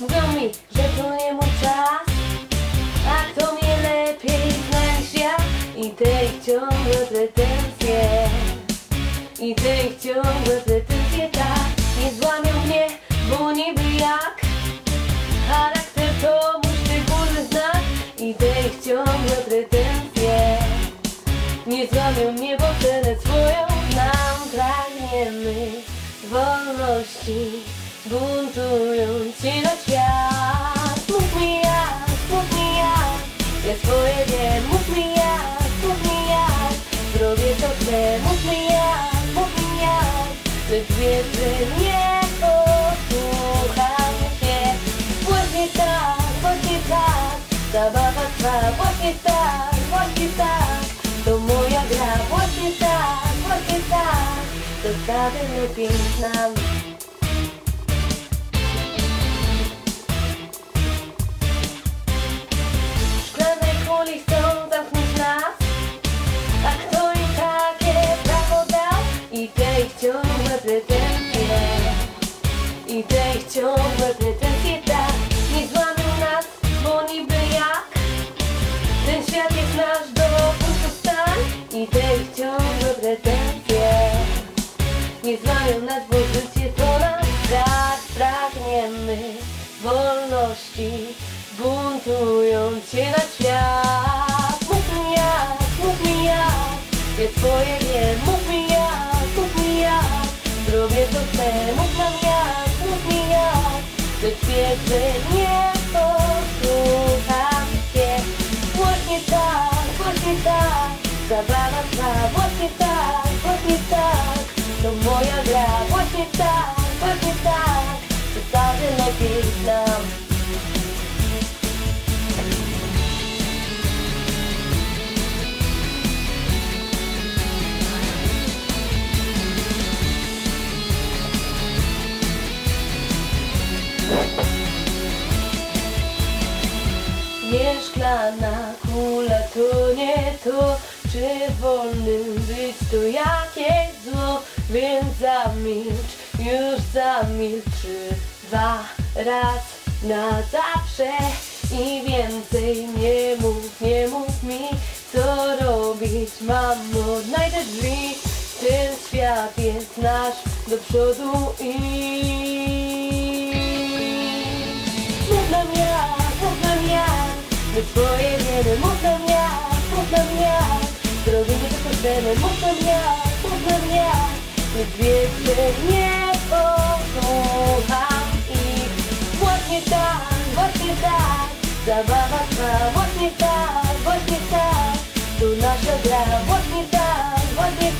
Mówią mi, że to nie mój czas A kto mnie lepiej zna niż ja I te ich ciągłe pretensje I te ich ciągłe pretensje tak. Nie złamią mnie, bo niby jak Charakter to mój szczególny znak. I te ich ciągłe pretensje Nie złamią mnie, bo cenę swoją nam pragniemy Wolności buntując się na świat Mów mi jak, mów mi jak Ja swoje wiem, mów mi jak, mów mi jak Zrobię to chcę, mów mi nie posłucham się Właśnie tak, właśnie tak Zabawa To moja gra, właśnie tak, właśnie tak znam I te ich ciągłe pretensje tak Nie złamią nas, bo niby jak? Ten świat jest nasz do stan I te ich ciągłe pretensje. Nie złamią nas, bo życie to nasz brak Pragniemy wolności Buntując się na świat. Mów mi jak, mów mi jak. Ja twoje wiem, mów mi jak, mów mi jak. Zrobię to chcę, mów nam jak, wiesz, że nie posłucham się Właśnie tak, właśnie tak Zabawa trwa, właśnie tak, właśnie tak To moja gra, właśnie tak, właśnie tak Zasady lepiej znam Nie szklana kula to nie to Czy wolnym być to jakieś zło? Więc zamilcz, już zamilczy. Dwa raz na zawsze. I więcej nie mów, nie mów mi Co robić mam, odnajdę drzwi Ten świat jest nasz, do przodu idź jak My twoje wiemy, mów nam jak, mów nam jak Zrobimy to co chcemy, mów nam jak, mów nam jak Lecz wiesz, że nie posłucham ich Właśnie tak, właśnie tak Zabawa trwa, właśnie tak, właśnie tak To nasza gra, właśnie tak, właśnie